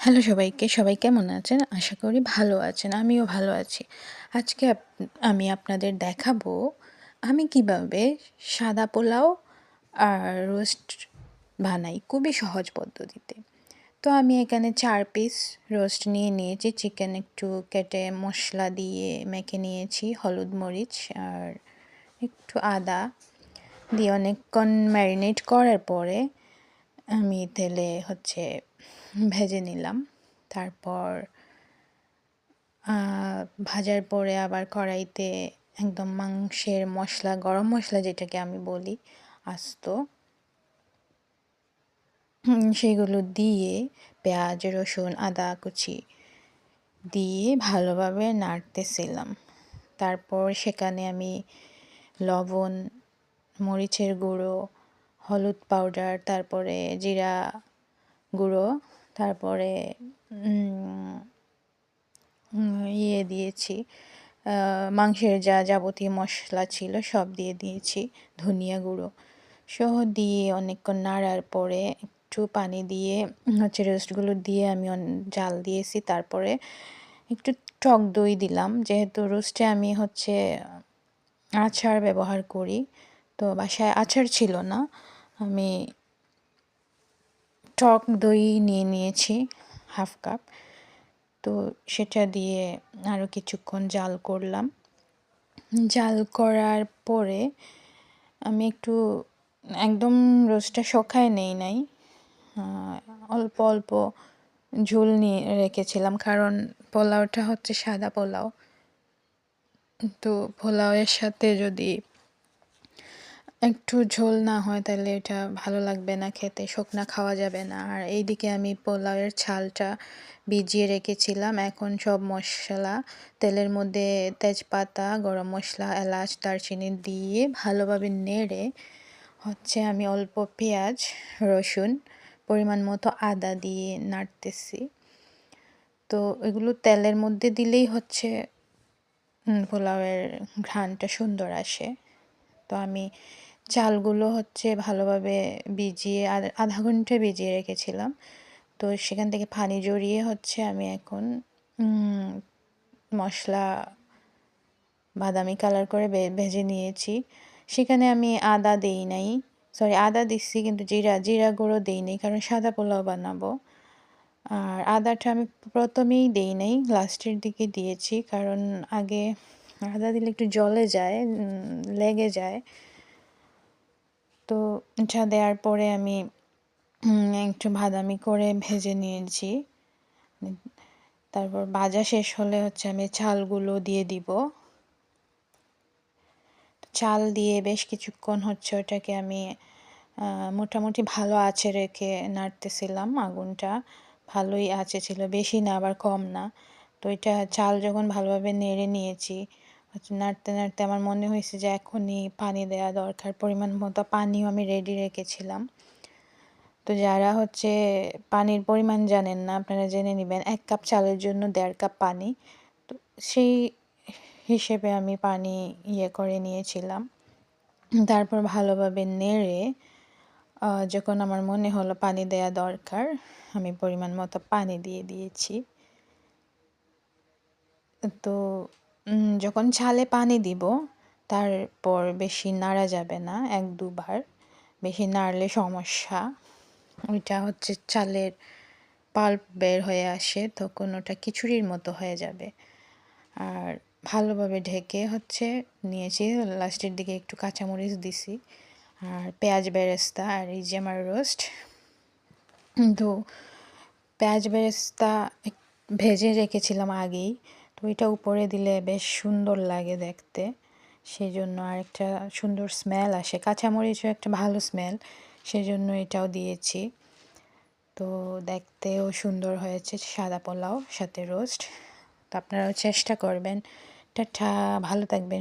Hello সবাইকে, সবাই কেমন আছেন? আশা করি ভালো আছেন, আমিও ভালো আছি। আজকে আমি আপনাদের দেখাবো আমি কীভাবে সাদা পোলাও আর রোস্ট বানাই খুবই সহজ পদ্ধতিতে। তো আমি এখানে চার পিস রোস্ট নিয়ে নিয়েছি চিকেন একটু কেটে মশলা দিয়ে মেখে নিয়েছি, হলুদ মরিচ আর একটু আদা দিয়ে অনেকক্ষণ ম্যারিনেট করার পরে আমি তেলে হচ্ছে ভেজে নিলাম। তারপর ভাজার পরে আবার কড়াইতে একদম মাংসের মশলা, গরম মশলা যেটাকে আমি বলি, আস্ত। সেগুলো দিয়ে পেঁয়াজ, রসুন, আদা কুচি দিয়ে ভালোভাবে নাড়তেছিলাম তারপর সেখানে আমি লবণ, মরিচের গুঁড়ো, হলুদ পাউডার, তারপরে জিরা গুঁড়ো, তারপরে ইয়ে দিয়েছি মাংসের যা যাবতীয় মশলা ছিল সব দিয়ে দিয়েছি, ধনিয়া গুঁড়ো সহ দিয়ে অনেকক্ষণ নাড়ার পরে একটু পানি দিয়ে, হচ্ছে রোস্টগুলো দিয়ে আমি জাল দিয়েছি, তারপরে একটু টক দই দিলাম, যেহেতু রোস্টে আমি হচ্ছে আচার ব্যবহার করি, তো বাসায় আচার ছিল না, আমি টক দই নিয়ে নিয়েছি, হাফ কাপ। তো সেটা দিয়ে আরও কিছুক্ষণ জাল করলাম। জাল করার পরে আমি একটু একদম রোস্টটা শোকায় নেই নাই। অল্প অল্প ঝোল নিয়ে রেখেছিলাম কারণ পোলাওটা হচ্ছে সাদা পোলাও। তো পোলাওয়ের সাথে যদি একটু ঝোল না হয় তাহলে এটা ভালো লাগবে না খেতে, শুকনা খাওয়া যাবে না। আর এইদিকে আমি পোলাওয়ের ছালটা ভিজিয়ে রেখেছিলাম। এখন সব মশলা, তেলের মধ্যে তেজপাতা, গরম মশলা, এলাচ, দারচিনি দিয়ে ভালোভাবে নেড়ে হচ্ছে আমি অল্প পেঁয়াজ, রসুন, পরিমাণ মতো আদা দিয়ে নাড়তেছি। তো এগুলো তেলের মধ্যে দিলেই হচ্ছে পোলাওয়ের ঘ্রাণটা সুন্দর আসে। তো আমি চালগুলো হচ্ছে ভালোভাবে ভিজিয়ে আধা ঘণ্টা ভিজিয়ে রেখেছিলাম। তো সেখান থেকে পানি জড়িয়ে হচ্ছে আমি এখন মশলা, বাদামি কালার করে ভেজে নিয়েছি। সেখানে আমি আদা দেই নাই। সরি আদা দিচ্ছি কিন্তু জিরা জিরা গুঁড়ো দেই নাই কারণ সাদা পোলাও বানাবো। আর আদাটা আমি প্রথমেই দেই নাই লাস্টের দিকে দিয়েছি কারণ আগে আদা দিলে একটু জলে যায় লেগে যায়। তো এটা দেওয়ার পরে আমি একটু বাদামি করে ভেজে নিয়েছি। তারপর ভাজা শেষ হলে হচ্ছে আমি চালগুলো দিয়ে দিব। চাল দিয়ে বেশ কিছুক্ষণ হচ্ছে ওটাকে আমি মোটামুটি ভালো আছে রেখে নাড়তেছিলাম আগুনটা। ভালোই আছে ছিল, বেশি না, আবার কম না। তো এটা চাল যখন ভালোভাবে নেড়ে নিয়েছি নাড়তে নাড়তে আমার মনে হয়েছে যে এখনই পানি দেওয়া দরকার, পরিমাণ মতো পানিও আমি রেডি রেখেছিলাম। তো যারা হচ্ছে পানির পরিমাণ জানেন না, আপনারা জেনে নেবেন, এক কাপ চালের জন্য দেড় কাপ পানি, তো সেই হিসেবে আমি পানি ইয়ে করে নিয়েছিলাম। তারপর ভালোভাবে নেড়ে যখন আমার মনে হলো পানি দেয়া দরকার, আমি পরিমাণ মতো পানি দিয়ে দিয়েছি। তো যখন ছালে পানি দিব, তারপর বেশি নাড়া যাবে না, এক দুবার। বেশি নাড়লে সমস্যা। ওইটা হচ্ছে চালের পাল্প বের হয়ে আসে, তখন ওটা খিচুড়ির মতো হয়ে যাবে। আর ভালোভাবে ঢেকে হচ্ছে নিয়েছি, লাস্টের দিকে একটু কাঁচামরিচ দিছি। আর পেঁয়াজ বেরেস্তা আর এই যে আমার রোস্ট, তো পেঁয়াজ বেরেস্তা ভেজে রেখেছিলাম আগেই। তো এটা উপরে দিলে বেশ সুন্দর লাগে দেখতে। সেই জন্য আরেকটা সুন্দর স্মেল আসে। কাঁচামরিচও একটা ভালো স্মেল সেই জন্য এটাও দিয়েছি। তো দেখতেও সুন্দর হয়েছে সাদা পোলাও, সাথে রোস্ট তো আপনারাও চেষ্টা করবেন। টাটা, ভালো থাকবেন